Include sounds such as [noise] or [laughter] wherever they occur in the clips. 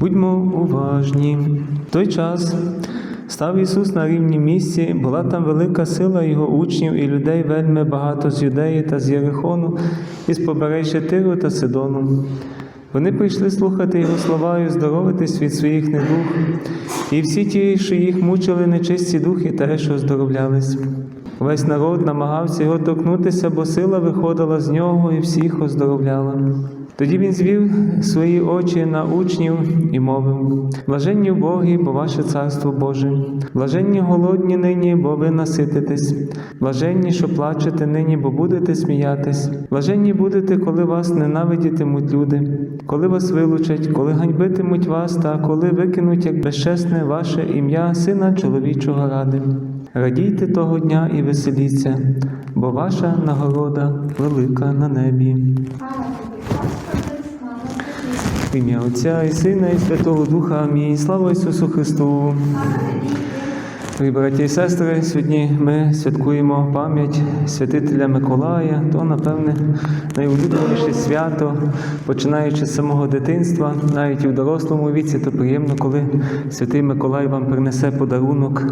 Будьмо уважні. В той час став Ісус на рівнім місці, була там велика сила Його учнів і людей вельми багато з Юдеї та з Єрихону, і з побережжя Тиру та Сидону. Вони прийшли слухати Його слова і оздоровитись від своїх недух, і всі ті, що їх мучили нечисті духи, теж оздоровлялись. Весь народ намагався його торкнутися, бо сила виходила з нього і всіх оздоровляла. Тоді він звів свої очі на учнів і мовив: Блаженні Боги, бо ваше царство Боже, блаженні голодні нині, бо ви насититесь, блаженні, що плачете нині, бо будете сміятись, блаженні будете, коли вас ненавидітимуть люди, коли вас вилучать, коли ганьбитимуть вас, та коли викинуть як безчесне ваше ім'я, сина чоловічого ради. Радійте того дня і веселіться, бо ваша нагорода велика на небі. В ім'я Отця і Сина, і Святого Духа. Амінь. Слава Ісусу Христу. Дорогі браті і сестри, сьогодні ми святкуємо пам'ять святителя Миколая, то, напевне, найулюбленіше свято, починаючи з самого дитинства, навіть і в дорослому віці, то приємно, коли святий Миколай вам принесе подарунок.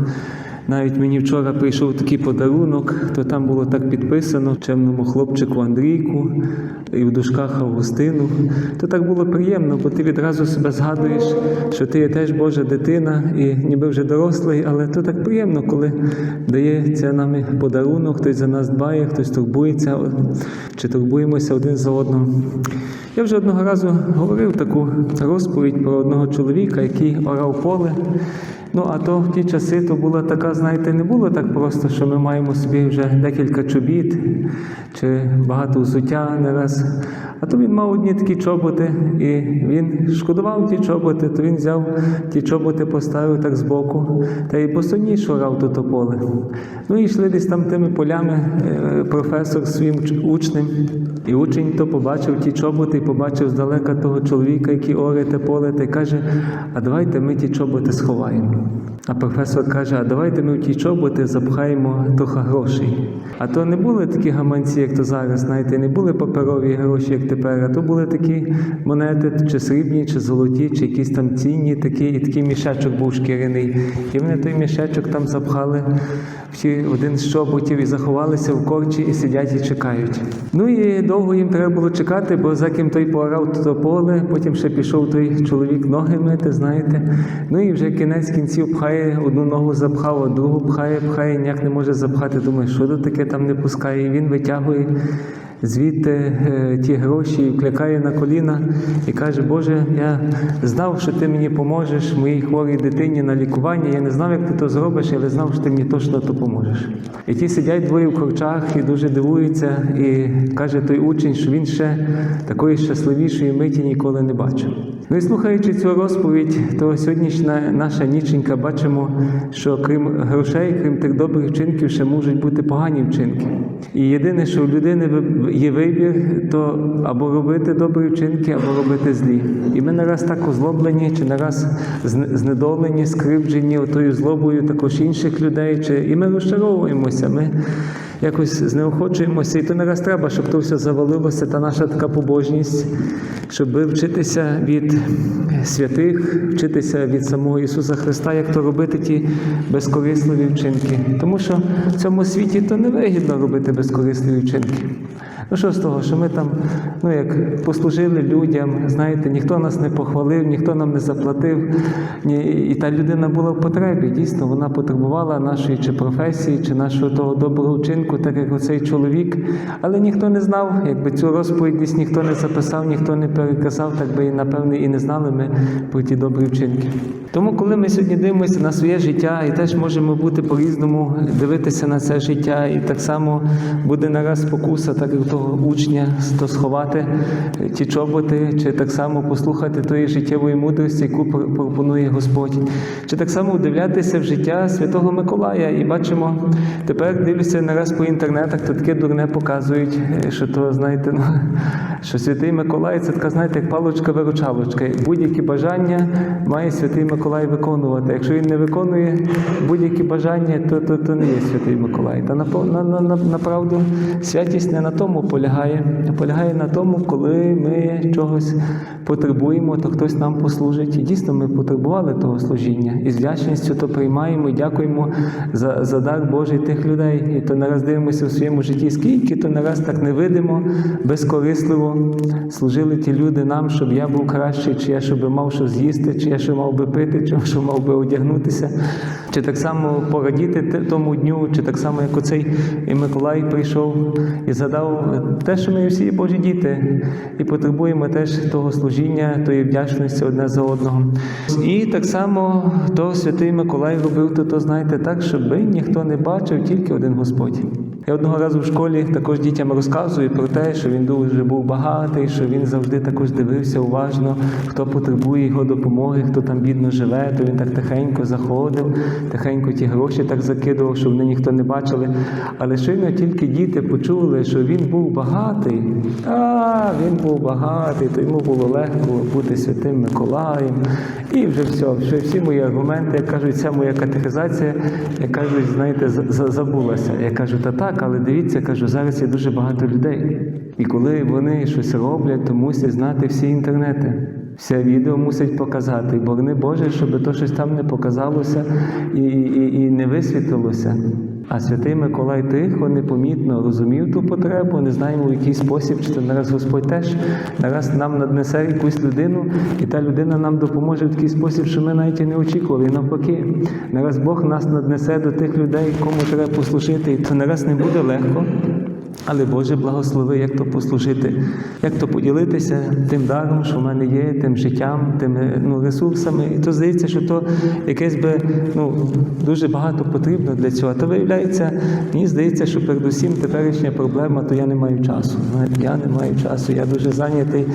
Навіть мені вчора прийшов такий подарунок, то там було так підписано чемному хлопчику Андрійку і в дужках Августину. То так було приємно, бо ти відразу себе згадуєш, що ти є теж Божа дитина і ніби вже дорослий, але то так приємно, коли дається нам подарунок, хтось за нас дбає, хтось турбується чи турбуємося один за одним. Я вже одного разу говорив таку розповідь про одного чоловіка, який орав поле. Ну, а то в ті часи то була така, знаєте, не було так просто, що ми маємо собі вже декілька чобіт чи багато взуття не раз. А то він мав одні такі чоботи, і він шкодував ті чоботи, то він взяв ті чоботи, поставив так збоку, та й босоніж шурав то поле. Ну і йшли десь там тими полями е, професор своїм учнем. І учень то побачив ті чоботи і побачив здалека того чоловіка, який оре те поле, та й каже: а давайте ми ті чоботи сховаємо. Mm-hmm. А професор каже: а давайте ми в ті чоботи запхаємо трохи грошей. А то не були такі гаманці, як то зараз, знаєте, не були паперові гроші, як тепер, а то були такі монети, чи срібні, чи золоті, чи якісь там цінні, такі, і такий мішечок був шкіряний. І вони той мішечок там запхали в ті один з чоботів і заховалися в корчі і сидять і чекають. Ну і довго їм треба було чекати, бо за ким той поорав то поле, потім ще пішов той чоловік ноги мити, знаєте. Ну і вже кінець кінців пхає, одну ногу запхав, а другу пхає, пхає, ніяк не може запхати. Думає, що до таке там не пускає. І він витягує звідти е, ті гроші, і вклякає на коліна і каже, Боже, я знав, що ти мені поможеш моїй хворій дитині на лікування. Я не знав, як ти то зробиш, але знав, що ти мені точно допоможеш. І ті сидять двоє в корчах і дуже дивуються, і каже той учень, що він ще такої щасливішої миті ніколи не бачив. Ну і слухаючи цю розповідь, то сьогоднішня наша ніченька бачимо, що крім грошей, крім тих добрих вчинків, ще можуть бути погані вчинки. І єдине, що у людини є вибір, то або робити добрі вчинки, або робити злі. І ми нараз так озлоблені, чи нараз зне- знедолені, скривджені отою злобою також інших людей, чи і ми розчаровуємося. Ми якось знеохочуємося, і то не раз треба, щоб то все завалилося, та наша така побожність, щоб вчитися від святих, вчитися від самого Ісуса Христа, як то робити ті безкорисливі вчинки. Тому що в цьому світі то не вигідно робити безкорисливі вчинки. Ну що з того, що ми там, ну як послужили людям, знаєте, ніхто нас не похвалив, ніхто нам не заплатив, ні, і та людина була в потребі. Дійсно, вона потребувала нашої чи професії, чи нашого того доброго вчинку, так як оцей чоловік. Але ніхто не знав, якби цю розповідь десь ніхто не записав, ніхто не переказав, так би і напевне і не знали ми про ті добрі вчинки. Тому, коли ми сьогодні дивимося на своє життя, і теж можемо бути по-різному, дивитися на це життя, і так само буде нараз спокуса, так як того учня, то сховати ті чоботи, чи так само послухати тої життєвої мудрості, яку пропонує Господь, чи так само вдивлятися в життя Святого Миколая. І бачимо, тепер дивлюся нараз по інтернетах, то таке дурне показують, е, що то, знаєте, ну, [laughs] що Святий Миколай це така, знаєте, як палочка-виручалочка. Будь-які бажання має Святий Миколай виконувати. Якщо він не виконує будь-які бажання, то, то, то не є Святий Миколай. Та на, на, на, на, направду святість не на тому полягає? Полягає на тому, коли ми чогось потребуємо, то хтось нам послужить. І дійсно ми потребували того служіння. І з вдячністю то приймаємо і дякуємо за, за дар Божий тих людей. І то не раз дивимося в своєму житті, скільки то не раз так невидимо, безкорисливо служили ті люди нам, щоб я був кращий, чи я щоб мав що з'їсти, чи я що мав би пити, чи що мав би одягнутися, чи так само порадіти тому дню, чи так само, як оцей Миколай прийшов і те, що ми всі Божі діти, і потребуємо теж того служіння, тої вдячності одне за одного. І так само то святий Миколай робив, то, то знаєте, так, щоб ніхто не бачив, тільки один Господь. Я одного разу в школі також дітям розказую про те, що він дуже був багатий, що він завжди також дивився уважно, хто потребує його допомоги, хто там бідно живе, то він так тихенько заходив, тихенько ті гроші так закидував, щоб вони ніхто не бачили. Але щойно тільки діти почули, що він був багатий, а він був багатий, то йому було легко бути святим Миколаєм. І вже все, вже всі мої аргументи, як кажуть, вся моя катехизація, як кажуть, знаєте, за- за- забулася. Я кажу, та так, але дивіться, кажу, зараз є дуже багато людей. І коли вони щось роблять, то мусять знати всі інтернети. Все відео мусять показати. Борони Боже, щоб то щось там не показалося і, і, і не висвітлилося. А святий Миколай тихо, непомітно розумів ту потребу, не знаємо в який спосіб, чи то нараз Господь теж нараз нам наднесе якусь людину, і та людина нам допоможе в такий спосіб, що ми навіть і не очікували. І навпаки, нараз Бог нас наднесе до тих людей, кому треба послужити, і то нараз не буде легко. Але Боже благослови, як то послужити, як то поділитися тим даром, що в мене є, тим життям, тими ну, ресурсами. І то здається, що то якесь би ну, дуже багато потрібно для цього. То виявляється, мені здається, що передусім теперішня проблема, то я не маю часу. Я не маю часу, я дуже зайнятий.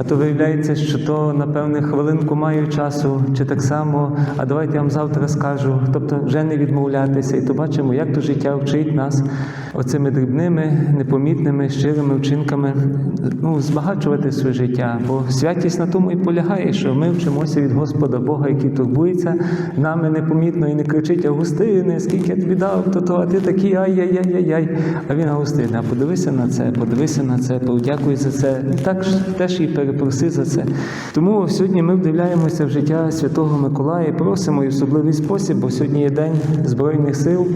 А то виявляється, що то, напевне, хвилинку маю часу, чи так само, а давайте я вам завтра скажу. Тобто вже не відмовлятися. І то бачимо, як то життя вчить нас оцими дрібними, непомітними, щирими вчинками ну, збагачувати своє життя. Бо святість на тому і полягає, що ми вчимося від Господа Бога, який турбується нами непомітно і не кричить Августине, скільки я тобі дав, то то, а ти такий ай-яй-яй-яй-яй. А він Августине, а подивися на це, подивися на це, подякуй за це. І так теж і перепроси за це. Тому сьогодні ми вдивляємося в життя Святого Миколая і просимо і особливий спосіб, бо сьогодні є День Збройних сил,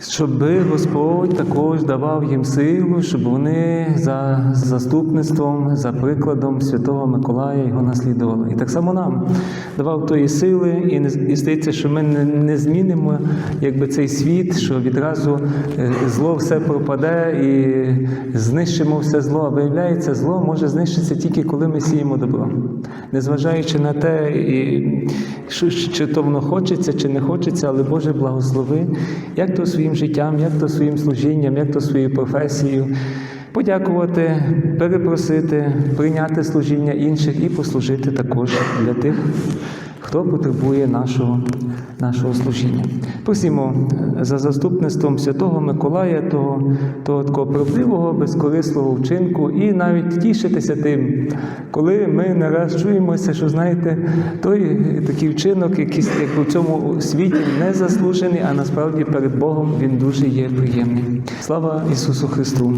щоб Господь також давав їм силу, щоб вони за заступництвом, за прикладом Святого Миколая його наслідували. І так само нам давав тої сили, і, не, і здається, що ми не, не змінимо якби цей світ, що відразу е, зло все пропаде і знищимо все зло. А виявляється, зло може знищитися тільки коли ми сіємо добро. Незважаючи на те, і, чи то воно хочеться, чи не хочеться, але Боже благослови, як то своїм життям, як то своїм служінням, як то своєю професією. Подякувати, перепросити, прийняти служіння інших і послужити також для тих, хто потребує нашого, нашого служіння. Просимо за заступництвом Святого Миколая, того, того такого правдивого, безкорисливого вчинку, і навіть тішитися тим, коли ми не раз чуємося, що знаєте, той такий вчинок, якийсь як в цьому світі не заслужений, а насправді перед Богом він дуже є приємний. Слава Ісусу Христу!